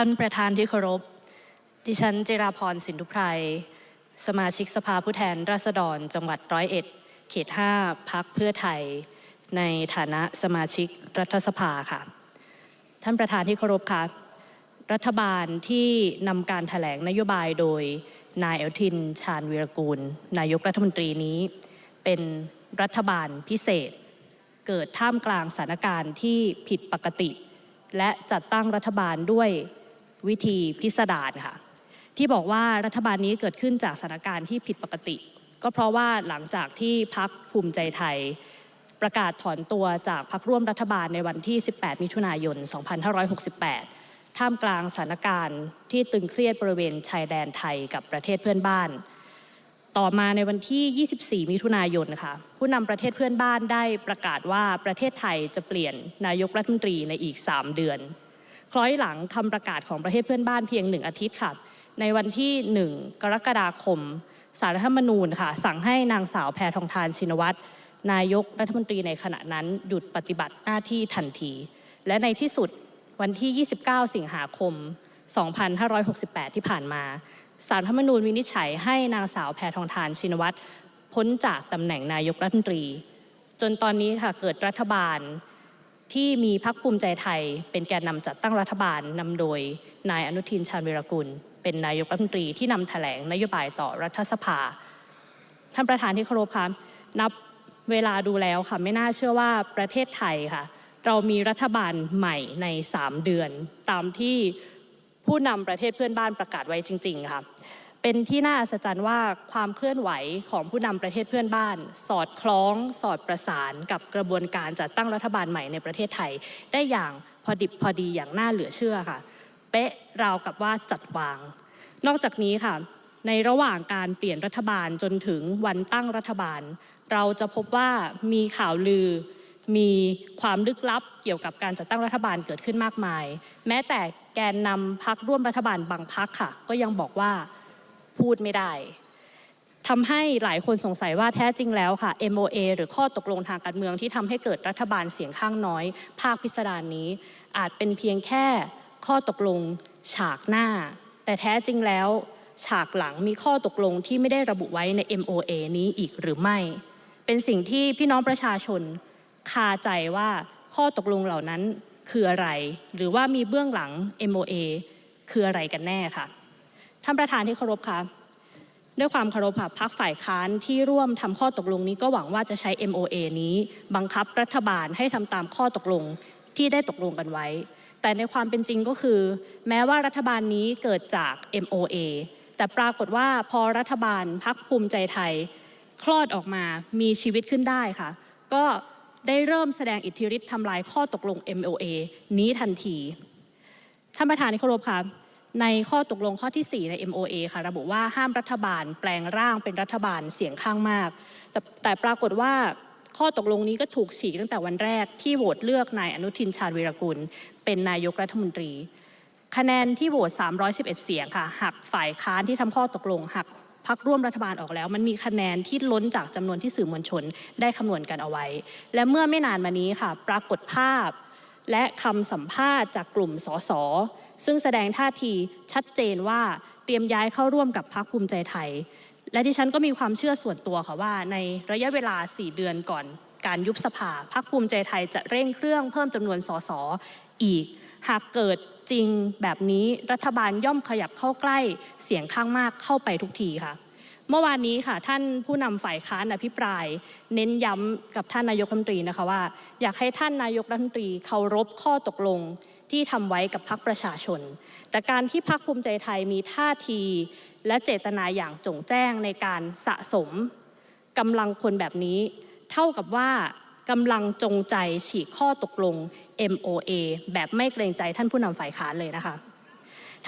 ท่านประธานที่เคารพ ดิฉันเจราพรสินทุไพร สมาชิกสภาผู้แทนราษฎร จังหวัดร้อยเอ็ด เขต5พักเพื่อไทย ในฐานะสมาชิกรัฐสภาค่ะ ท่านประธานที่เคารพค่ะ รัฐบาลที่นำการถแถลงนโยบายโดยนายเอนุทิน ชาญวีรกูล นายกรัฐมนตรีนี้ เป็นรัฐบาลพิเศษ เกิดท่ามกลางสถานการณ์ที่ผิดปกติ และจัดตั้งรัฐบาลด้วย วิธีพิสดารค่ะ ที่บอกว่ารัฐบาลนี้เกิดขึ้นจากสถานการณ์ที่ผิดปกติ ก็เพราะว่าหลังจากที่พักภูมิใจไทย ประกาศถอนตัวจากพักร่วมรัฐบาลในวันที่ 18 มิถุนายน 2568 ท่ามกลางสถานการณ์ที่ตึงเครียดบริเวณชายแดนไทยกับประเทศเพื่อนบ้าน ต่อมาในวันที่ 24 มิถุนายนค่ะผู้นำประเทศเพื่อนบ้านได้ประกาศว่าประเทศไทยจะเปลี่ยนนายกรัฐมนตรีในอีก 3 เดือน คล้อยหลังคำประกาศของประเทศเพื่อนบ้านเพียงหนึ่งอาทิตย์ค่ะ ในวันที่ 1 กรกฎาคมสารรัฐธรรมนูญค่ะ สั่งให้นางสาวแพทองทานชินวัตรนายกรัฐมนตรีในขณะนั้นหยุดปฏิบัติหน้าที่ทันที และในที่สุดวันที่ 29 สิงหาคม 2568 ที่ผ่านมาสารรัฐธรรมนูญวินิจฉัยให้นางสาวแพทองทานชินวัตรพ้นจากตำแหน่งนายกรัฐมนตรี จนตอนนี้ค่ะเกิดรัฐบาล ที่มีพักภูมิใจไทย เป็นแกนนำจัดตั้งรัฐบาลนำโดยนายอนุทินชาญวีรกุล เป็นนายกรัฐมนตรีที่นำแถลงนโยบายต่อรัฐสภา ท่านประธานที่เคารพคะนับเวลาดูแล้วค่ะไม่น่าเชื่อว่าประเทศไทยค่ะ เรามีรัฐบาลใหม่ใน 3 เดือน ตามที่ผู้นำประเทศเพื่อนบ้านประกาศไว้จริง ๆ ค่ะ เป็นที่น่าอัศจรรย์ว่าความเคลื่อนไหวของผู้นำประเทศเพื่อนบ้าน สอดคล้อง สอดประสานกับกระบวนการจัดตั้งรัฐบาลใหม่ในประเทศไทย ได้อย่างพอดิบพอดีอย่างน่าเหลือเชื่อค่ะ เป๊ะราวกับว่าจัดวาง นอกจากนี้ค่ะ ในระหว่างการเปลี่ยนรัฐบาลจนถึงวันตั้งรัฐบาล เราจะพบว่ามีข่าวลือมีความลึกลับเกี่ยวกับการจัดตั้งรัฐบาลเกิดขึ้นมากมาย แม้แต่แกนนำพักร่วมรัฐบาลบางพักค่ะ ก็ยังบอกว่า พูดไม่ได้ทำให้หลายคนสงสัยว่าแท้จริงแล้วค่ะ MOA หรือข้อตกลงทางการเมืองที่ทำให้เกิดรัฐบาลเสียงข้างน้อย ภาคพิสดารนี้ อาจเป็นเพียงแค่ข้อตกลงฉากหน้า แต่แท้จริงแล้ว ฉากหลังมีข้อตกลงที่ไม่ได้ระบุไว้ใน MOA นี้อีกหรือไม่ เป็นสิ่งที่พี่น้องประชาชนคาใจว่าข้อตกลงเหล่านั้นคืออะไร หรือว่ามีเบื้องหลัง MOA คืออะไรกันแน่ค่ะ ท่านประธานที่เคารพค่ะ ด้วยความเคารพค่ะพักฝ่ายค้านที่ร่วมทำข้อตกลงนี้ก็หวังว่าจะใช้ MOA นี้ บังคับรัฐบาลให้ทำตามข้อตกลงที่ได้ตกลงกันไว้ แต่ในความเป็นจริงก็คือ แม้ว่ารัฐบาลนี้เกิดจาก MOA แต่ปรากฏว่าพอรัฐบาลพักภูมิใจไทย คลอดออกมามีชีวิตขึ้นได้ค่ะ ก็ได้เริ่มแสดงอิทธิฤทธิ์ทำลายข้อตกลง MOA นี้ทันที ท่านประธานที่เคารพค่ะ ในข้อตกลงข้อที่ 4 ใน MOA ค่ะระบุว่าห้ามรัฐบาลแปลงร่างเป็นรัฐบาลเสียงข้างมาก แต่แต่ปรากฏว่าข้อตกลงนี้ก็ถูกฉีกตั้งแต่วันแรกที่โหวตเลือกนายอนุทินชาญวีรกุล เป็นนายกรัฐมนตรี คะแนนที่โหวต 311 เสียงค่ะหักฝ่ายค้านที่ทำข้อตกลงหักพักร่วมรัฐบาลออกแล้ว มันมีคะแนนที่ล้นจากจำนวนที่สื่อมวลชนได้คำนวณกันเอาไว้ และเมื่อไม่นานมานี้ค่ะ ปรากฏภาพ และคำสัมภาษณ์จากกลุ่มสสซึ่งแสดงท่าทีชัดเจนว่าเตรียมย้ายเข้าร่วมกับพรรคภูมิใจไทย และที่ฉันก็มีความเชื่อส่วนตัวค่ะว่า ในระยะเวลา 4 เดือนก่อนการยุบสภาพรรคภูมิใจไทยจะเร่งเครื่องเพิ่มจำนวนสสอีก หากเกิดจริงแบบนี้รัฐบาลย่อมขยับเข้าใกล้เสียงข้างมากเข้าไปทุกทีค่ะ เมื่อวานนี้ค่ะท่านผู้นำฝ่ายค้านอภิปราย เน้นย้ำกับท่านนายกรัฐมนตรีนะคะว่า อยากให้ท่านนายกรัฐมนตรีเคารพข้อตกลงที่ทำไว้กับพรรคประชาชน แต่การที่พรรคภูมิใจไทยมีท่าที และเจตนาอย่างจงแจ้งในการสะสมกำลังคนแบบนี้ เท่ากับว่ากำลังจงใจฉีกข้อตกลง MOA แบบไม่เกรงใจท่านผู้นำฝ่ายค้านเลยนะคะ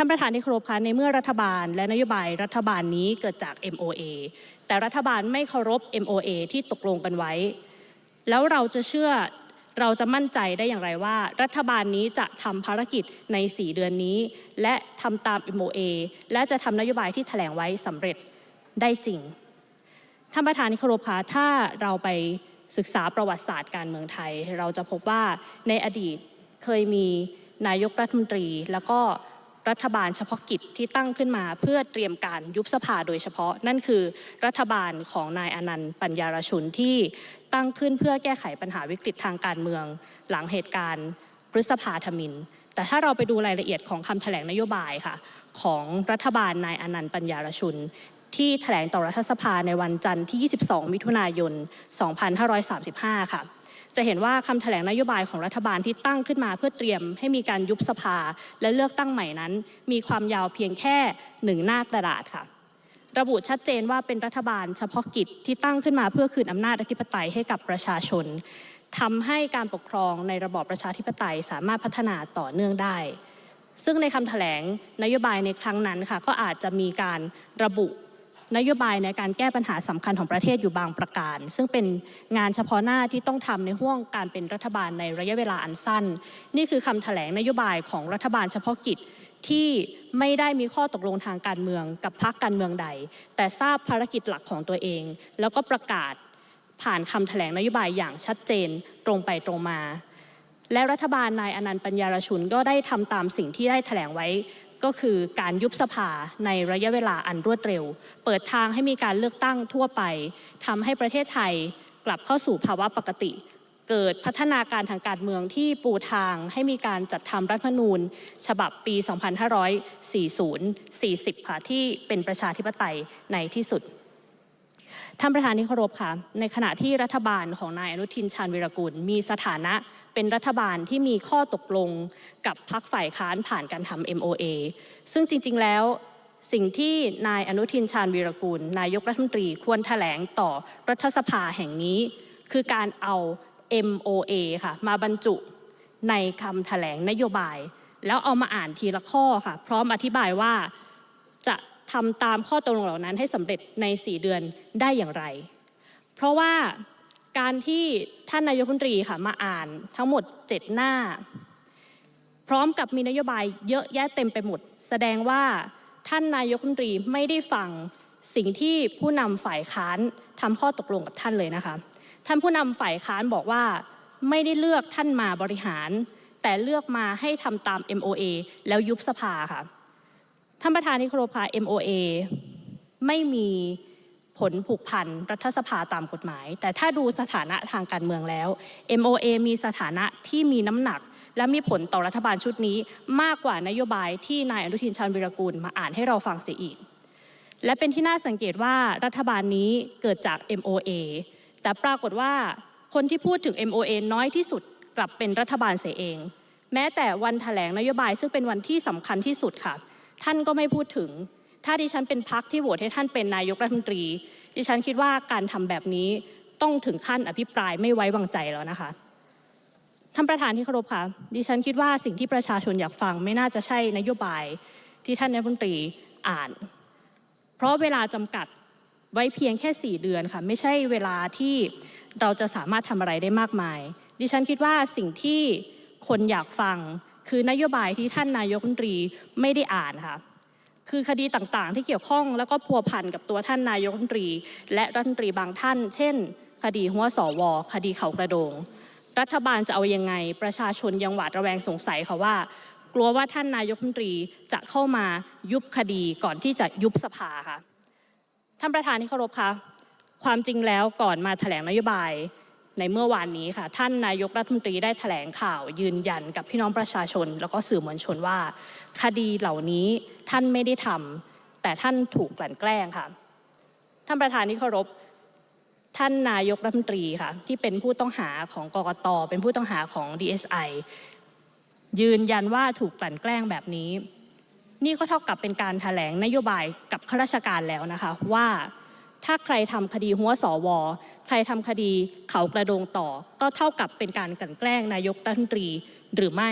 ท่านประธานที่เคารพคะในเมื่อรัฐบาลและนโยบายรัฐบาลนี้เกิดจาก MOA แต่รัฐบาลไม่เคารพ MOA ที่ตกลงกันไว้ แล้วเราจะเชื่อเราจะมั่นใจได้อย่างไรว่า รัฐบาลนี้จะทำภารกิจใน 4 เดือนนี้ และทำตาม MOA และจะทำนโยบายที่แถลงไว้สำเร็จได้จริงท่านประธานที่เคารพคะถ้าเราไปศึกษาประวัติศาสตร์การเมืองไทย เราจะพบว่าในอดีตเคยมีนายกรัฐมนตรี แล้วก็ รัฐบาลเฉพาะกิจที่ตั้งขึ้นมาเพื่อเตรียมการยุบสภาโดยเฉพาะ นั่นคือรัฐบาลของนายอนันต์ปัญญารชุนที่ตั้งขึ้นเพื่อแก้ไขปัญหาวิกฤตทางการเมือง หลังเหตุการณ์พฤษภาธมิน แต่ถ้าเราไปดูรายละเอียดของคำแถลงนโยบายค่ะ ของรัฐบาลนายอนันต์ปัญญารชุนที่แถลงต่อรัฐสภาในวันจันทร์ที่ 22 มิถุนายน 2535 ค่ะ จะเห็นว่าคำแถลงนโยบายของรัฐบาลที่ตั้งขึ้นมาเพื่อเตรียมให้มีการยุบสภา และเลือกตั้งใหม่นั้น มีความยาวเพียงแค่หนึ่งหน้ากระดาษค่ะ ระบุชัดเจนว่าเป็นรัฐบาลเฉพาะกิจที่ตั้งขึ้นมาเพื่อคืนอำนาจอธิปไตยให้กับประชาชนทำให้การปกครองในระบอบประชาธิปไตยสามารถพัฒนาต่อเนื่องได้ ซึ่งในคำแถลงนโยบายในครั้งนั้นค่ะก็อาจจะมีการระบุ นโยบายในการแก้ปัญหาสำคัญของประเทศอยู่บางประการ ซึ่งเป็นงานเฉพาะหน้าที่ต้องทำในห่วงการเป็นรัฐบาลในระยะเวลาอันสั้น นี่คือคำแถลงนโยบายของรัฐบาลเฉพาะกิจที่ไม่ได้มีข้อตกลงทางการเมืองกับพรรคการเมืองใด แต่ทราบภารกิจหลักของตัวเอง แล้วก็ประกาศผ่านคำแถลงนโยบายอย่างชัดเจนตรงไปตรงมา และรัฐบาลนายอนันต์ปัญญารชุนก็ได้ทำตามสิ่งที่ได้แถลงไว้ ก็คือการยุบสภาในระยะเวลาอันรวดเร็ว เปิดทางให้มีการเลือกตั้งทั่วไปทำให้ประเทศไทยกลับเข้าสู่ภาวะปกติ เกิดพัฒนาการทางการเมืองที่ปูทางให้มีการจัดทำรัฐธรรมนูญ ฉบับปี 2540 40 ค่ะที่เป็นประชาธิปไตยในที่สุด ท่านประธานที่เคารพค่ะ ในขณะที่รัฐบาลของนายอนุทินชาญวิรกุล มีสถานะเป็นรัฐบาลที่มีข้อตกลงกับพรรคฝ่ายค้านผ่านการทำ MOA ซึ่งจริง ๆ แล้วสิ่งที่นายอนุทินชาญวีรกูล นายกรัฐมนตรีควรแถลงต่อรัฐสภาแห่งนี้ คือการเอา MOA ค่ะ มาบรรจุในคำแถลงนโยบาย แล้วเอามาอ่านทีละข้อค่ะ พร้อมอธิบายว่า ทำตามข้อตกลงเหล่านั้นให้สำเร็จใน 4 เดือนได้อย่างไร เพราะว่าการที่ท่านนายกรัฐมนตรีค่ะมาอ่านทั้งหมด 7 หน้า พร้อมกับมีนโยบายเยอะแยะเต็มไปหมด แสดงว่าท่านนายกรัฐมนตรีไม่ได้ฟังสิ่งที่ผู้นำฝ่ายค้านทำข้อตกลงกับท่านเลยนะคะ ท่านผู้นำฝ่ายค้านบอกว่าไม่ได้เลือกท่านมาบริหาร แต่เลือกมาให้ทำตาม MOA แล้วยุบสภาค่ะ ท่านประธานที่เคารพค่ะ MOA ไม่มีผลผูกพันรัฐสภาตามกฎหมาย แต่ถ้าดูสถานะทางการเมืองแล้ว MOA มีสถานะที่มีน้ำหนัก และมีผลต่อรัฐบาลชุดนี้ มากกว่านโยบายที่นายอนุทินชาญวิรกูลมาอ่านให้เราฟังเสียอีก และเป็นที่น่าสังเกตว่ารัฐบาลนี้เกิดจาก MOA แต่ปรากฏว่าคนที่พูดถึง MOA น้อยที่สุดกลับเป็นรัฐบาลเสียเอง แม้แต่วันแถลงนโยบายซึ่งเป็นวันที่สำคัญที่สุดค่ะ ท่านก็ไม่พูดถึง ถ้าดิฉันเป็นพักที่โหวตให้ท่านเป็นนายกรัฐมนตรี ดิฉันคิดว่าการทำแบบนี้ต้องถึงขั้นอภิปรายไม่ไว้วางใจแล้วนะคะท่านประธานที่เคารพค่ะ ดิฉันคิดว่าสิ่งที่ประชาชนอยากฟังไม่น่าจะใช่นโยบายที่ท่านนายกรัฐมนตรีอ่าน เพราะเวลาจำกัดไว้เพียงแค่ 4 เดือนค่ะ ไม่ใช่เวลาที่เราจะสามารถทำอะไรได้มากมาย ดิฉันคิดว่าสิ่งที่คนอยากฟัง คือนโยบายที่ท่านนายกรัฐมนตรีไม่ได้อ่านค่ะคือคดีต่างๆ ที่เกี่ยวข้องแล้วก็พัวพันกับตัวท่านนายกรัฐมนตรี และรัฐมนตรีบางท่าน เช่น คดีหัวสวคดีเขากระโดง รัฐบาลจะเอายังไง ประชาชนยังหวาดระแวงสงสัยค่ะว่า กลัวว่าท่านนายกรัฐมนตรีจะเข้ามายุบคดีก่อนที่จะยุบสภาค่ะท่านประธานที่เคารพคะความจริงแล้วก่อนมาแถลงนโยบาย ในเมื่อวานนี้ค่ะ ท่านนายกรัฐมนตรีได้แถลงข่าวยืนยันกับพี่น้องประชาชน แล้วก็สื่อมวลชนว่า คดีเหล่านี้ท่านไม่ได้ทำแต่ท่านถูกกลั่นแกล้งค่ะ ท่านประธานที่เคารพท่านนายกรัฐมนตรีค่ะ ที่เป็นผู้ต้องหาของกกตเป็นผู้ต้องหาของ DSI ยืนยันว่าถูกกลั่นแกล้งแบบนี้ นี่ก็เท่ากับเป็นการแถลงนโยบายกับข้าราชการแล้วนะคะว่า ถ้าใครทำคดีหัวสว ใครทำคดีเขากระโดงต่อ ก็เท่ากับเป็นการกลั่นแกล้งนายกรัฐมนตรีหรือไม่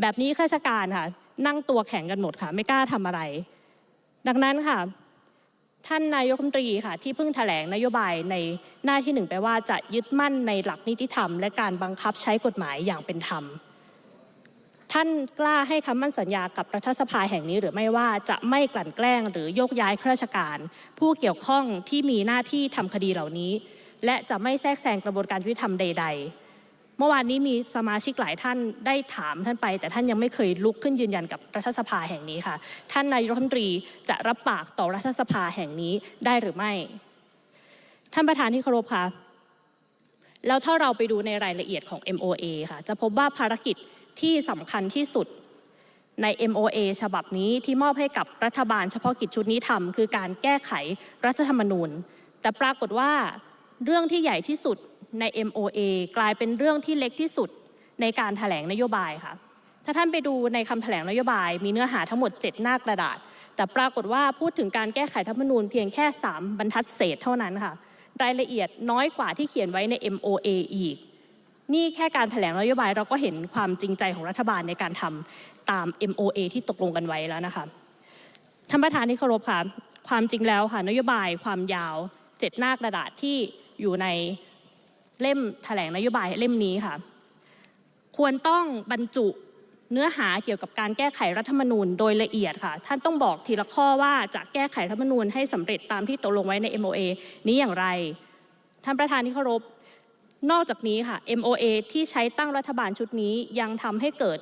แบบนี้ข้าราชการค่ะ นั่งตัวแข็งกันหมดค่ะ ไม่กล้าทำอะไร ดังนั้นค่ะ ท่านนายกรัฐมนตรีค่ะ ที่เพิ่งแถลงนโยบายในหน้าที่หนึ่งไปว่าจะยึดมั่นในหลักนิติธรรม และการบังคับใช้กฎหมายอย่างเป็นธรรม ท่านกล้าให้คำมั่นสัญญากับรัฐสภาแห่งนี้หรือไม่ว่าจะไม่กลั่นแกล้งหรือโยกย้ายข้าราชการ ผู้เกี่ยวข้องที่มีหน้าที่ทำคดีเหล่านี้ และจะไม่แทรกแซงกระบวนการยุติธรรมใด ๆ เมื่อวานนี้มีสมาชิกหลายท่านได้ถามท่านไป แต่ท่านยังไม่เคยลุกขึ้นยืนยันกับรัฐสภาแห่งนี้ค่ะ ท่านนายรัฐมนตรีจะรับปากต่อรัฐสภาแห่งนี้ได้หรือไม่ ท่านประธานที่เคารพค่ะแล้วถ้าเราไปดูในรายละเอียดของ MOA ค่ะ จะพบว่าภารกิจ ที่สำคัญที่สุดใน MOA ฉบับนี้ที่มอบให้กับรัฐบาลเฉพาะกิจชุดนี้ทำคือการแก้ไขรัฐธรรมนูญ แต่ปรากฏว่าเรื่องที่ใหญ่ที่สุดใน MOA กลายเป็นเรื่องที่เล็กที่สุดในการแถลงนโยบายค่ะ ถ้าท่านไปดูในคำแถลงนโยบาย มีเนื้อหาทั้งหมด 7 หน้ากระดาษ แต่ปรากฏว่าพูดถึงการแก้ไขธรรมนูญเพียงแค่ 3 บรรทัดเศษเท่านั้นค่ะ รายละเอียดน้อยกว่าที่เขียนไว้ใน MOA อีก นี่แค่การแถลงนโยบายเราก็เห็นความจริงใจของรัฐบาลในการทำตาม MOA ที่ตกลงกันไว้แล้วนะคะท่านประธานที่เคารพค่ะ ความจริงแล้วค่ะนโยบายความยาวเจ็ดหน้ากระดาษที่อยู่ในเล่มแถลงนโยบายเล่มนี้ค่ะ ควรต้องบรรจุเนื้อหาเกี่ยวกับการแก้ไขรัฐธรรมนูญโดยละเอียดค่ะ ท่านต้องบอกทีละข้อว่าจะแก้ไขรัฐธรรมนูญให้สำเร็จตามที่ตกลงไว้ใน MOA นี้อย่างไร ท่านประธานที่เคารพ นอกจากนี้ค่ะ MOA ที่ใช้ตั้งรัฐบาลชุดนี้ยังทำให้เกิด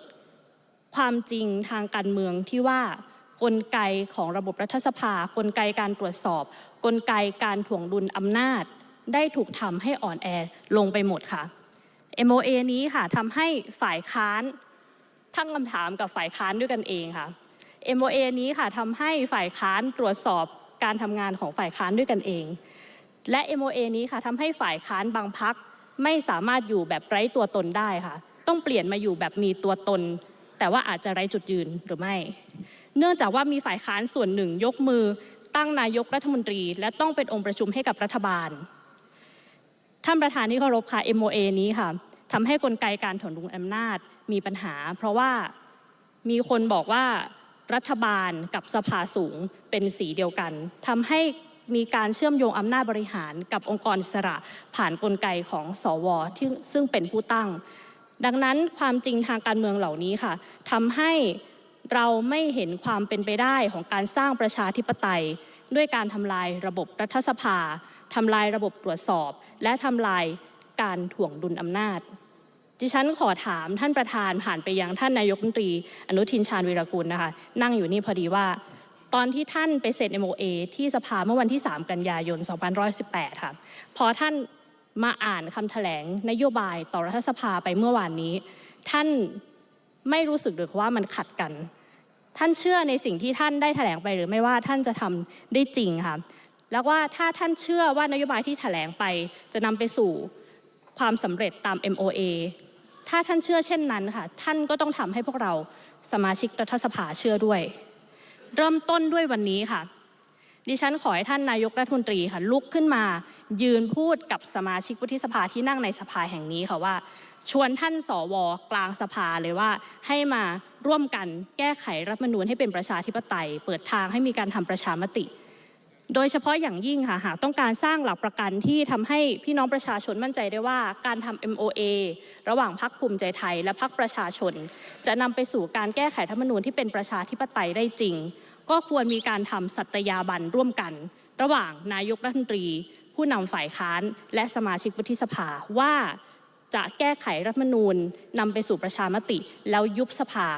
ความจริงทางการเมืองที่ว่ากลไกของระบบรัฐสภา กลไกการตรวจสอบ กลไกการถ่วงดุลอำนาจ ได้ถูกทำให้อ่อนแอลงไปหมดค่ะ MOA นี้ค่ะทำให้ฝ่ายค้านตั้งคำถามกับฝ่ายค้านด้วยกันเองค่ะ MOA นี้ค่ะทำให้ฝ่ายค้านตรวจสอบการทำงานของฝ่ายค้านด้วยกันเอง และ MOA นี้ค่ะทำให้ฝ่ายค้านบางพัก ไม่สามารถอยู่แบบไร้ตัวตนได้ค่ะ ต้องเปลี่ยนมาอยู่แบบมีตัวตน แต่ว่าอาจจะไร้จุดยืนหรือไม่ เนื่องจากว่ามีฝ่ายค้านส่วนหนึ่งยกมือ ตั้งนายกรัฐมนตรี และต้องเป็นองค์ประชุมให้กับรัฐบาล ท่านประธานที่เคารพค่ะ MOA นี้ค่ะทำให้กลไกการถ่วงดุลอำนาจมีปัญหา เพราะว่ามีคนบอกว่ารัฐบาลกับสภาสูงเป็นสีเดียวกันทำให้ มีการเชื่อมโยงอำนาจบริหารกับองค์กรอิสระผ่านกลไกของสวที่ซึ่งเป็นผู้ตั้ง ดังนั้นความจริงทางการเมืองเหล่านี้ค่ะทำให้เราไม่เห็นความเป็นไปได้ของการสร้างประชาธิปไตย ด้วยการทำลายระบบรัฐสภาทำลายระบบตรวจสอบ และทำลายการถ่วงดุลอำนาจ ดิฉันขอถามท่านประธานผ่านไปยังท่านนายกรัฐมนตรี อนุทินชาญวีรกุลนะคะ นั่งอยู่นี่พอดีว่า ตอนที่ท่านไปเซ็น MOA ที่สภาเมื่อวันที่ 3 กันยายน 2518 ค่ะ พอท่านมาอ่านคำแถลงนโยบายต่อรัฐสภาไปเมื่อวานนี้ ท่านไม่รู้สึกหรือว่ามันขัดกัน ท่านเชื่อในสิ่งที่ท่านได้แถลงไปหรือไม่ว่าท่านจะทำได้จริงค่ะ แล้วว่าถ้าท่านเชื่อว่านโยบายที่แถลงไปจะนำไปสู่ความสำเร็จตาม MOA ถ้าท่านเชื่อเช่นนั้นค่ะ ท่านก็ต้องทำให้พวกเราสมาชิกรัฐสภาเชื่อด้วย เริ่มต้นด้วยวันนี้ค่ะ ดิฉันขอให้ท่านนายกรัฐมนตรีค่ะลุกขึ้นมายืนพูดกับสมาชิกวุฒิสภาที่นั่งในสภาแห่งนี้ค่ะว่า ชวนท่านสวกลางสภาเลยว่า ให้มาร่วมกันแก้ไขรัฐมนูญให้เป็นประชาธิปไตย เปิดทางให้มีการทำประชามติ โดยเฉพาะอย่างยิ่งค่ะหากต้องการสร้างหลักประกันที่ทำให้พี่น้องประชาชนมั่นใจได้ว่าการทำ MOA ระหว่างพรรคภูมิใจไทย และพรรคประชาชน จะนำไปสู่การแก้ไขธรรมนูญที่เป็นประชาธิปไตยได้จริง ก็ควรมีการทำสัตยาบันร่วมกัน ระหว่างนายกรัฐมนตรี ผู้นำฝ่ายค้าน และสมาชิกวุฒิสภาว่าจะแก้ไขรัฐมนูญนำไปสู่ประชามติ แล้วยุบสภา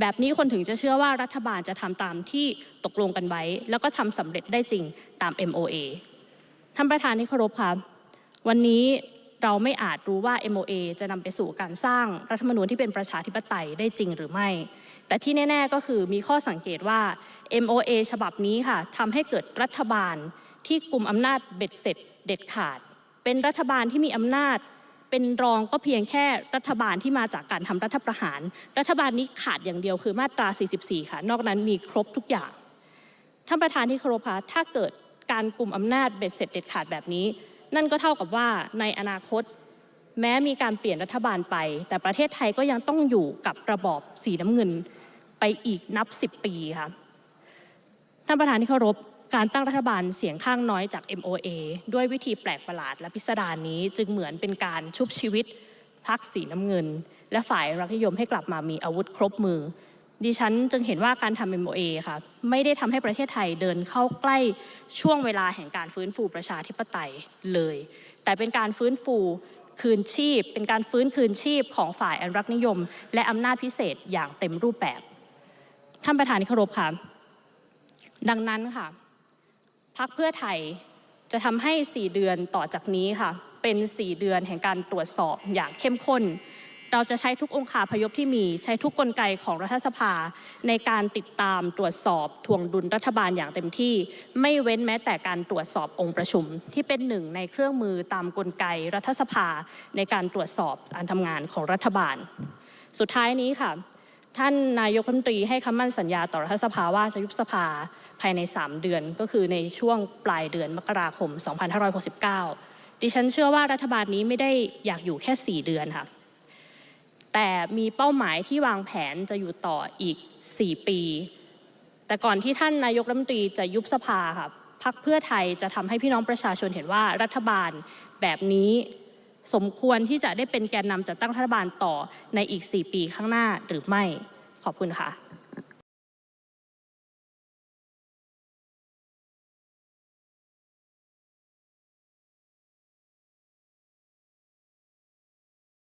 แบบนี้คนถึงจะเชื่อว่ารัฐบาลจะทำตามที่ตกลงกันไว้ แล้วก็ทำสำเร็จได้จริงตาม MOA ท่านประธานที่เคารพครับวันนี้เราไม่อาจรู้ว่า MOA จะนำไปสู่การสร้างรัฐธรรมนูญที่เป็นประชาธิปไตยได้จริงหรือไม่ แต่ที่แน่ ๆ ก็คือมีข้อสังเกตว่า MOA ฉบับนี้ค่ะทำให้เกิดรัฐบาลที่กลุ่มอำนาจเบ็ดเสร็จเด็ดขาด เป็นรัฐบาลที่มีอำนาจ เป็นรองก็เพียงแค่รัฐบาลที่มาจากการทำรัฐประหาร รัฐบาลนี้ขาดอย่างเดียวคือมาตรา 44 ค่ะ นอกนั้นมีครบทุกอย่าง ท่านประธานที่เคารพคะถ้าเกิดการกลุ่มอำนาจเบ็ดเสร็จเด็ดขาดแบบนี้ นั่นก็เท่ากับว่าในอนาคต แม้มีการเปลี่ยนรัฐบาลไป แต่ประเทศไทยก็ยังต้องอยู่กับระบอบสีน้ำเงินไปอีกนับ 10 ปีค่ะท่านประธานที่เคารพ การตั้งรัฐบาลเสียงข้างน้อยจาก MOA ด้วยวิธีแปลกประหลาดและพิสดารนี้จึงเหมือนเป็นการชุบชีวิตพรรคสีน้ำเงิน และฝ่ายรัฐนิยมให้กลับมามีอาวุธครบมือ ดิฉันจึงเห็นว่าการทำ MOA ค่ะไม่ได้ทำให้ประเทศไทยเดินเข้าใกล้ช่วงเวลาแห่งการฟื้นฟูประชาธิปไตยเลย แต่เป็นการฟื้นฟูคืนชีพ เป็นการฟื้นคืนชีพของฝ่ายอนุรักษ์นิยม และอำนาจพิเศษอย่างเต็มรูปแบบ ท่านประธานที่เคารพค่ะ ดังนั้นค่ะ พักเพื่อไทยจะทำให้ 4 เดือนต่อจากนี้ค่ะ เป็น 4 เดือนแห่งการตรวจสอบอย่างเข้มข้น เราจะใช้ทุกองค์คาพยพที่มีใช้ทุกกลไกของรัฐสภา ในการติดตามตรวจสอบทวงดุลรัฐบาลอย่างเต็มที่ ไม่เว้นแม้แต่การตรวจสอบองค์ประชุม ที่เป็นหนึ่งในเครื่องมือตามกลไกรัฐสภา ในการตรวจสอบการทำงานของรัฐบาล สุดท้ายนี้ค่ะ ท่านนายกรัฐมนตรีให้คำมั่นสัญญาต่อรัฐสภาว่าจะยุบสภาภายใน 3 เดือน ก็คือในช่วงปลายเดือนมกราคม 2569 ดิฉันเชื่อว่ารัฐบาลนี้ไม่ได้อยากอยู่แค่ 4 เดือนค่ะ แต่มีเป้าหมายที่วางแผนจะอยู่ต่ออีก 4 ปี แต่ก่อนที่ท่านนายกรัฐมนตรีจะยุบสภาค่ะพักเพื่อไทยจะทำให้พี่น้องประชาชนเห็นว่ารัฐบาลแบบนี้ สมควรที่จะได้เป็นแกนนำจัดตั้งรัฐบาลต่อในอีก 4 ปีข้างหน้าหรือไม่ขอบคุณค่ะ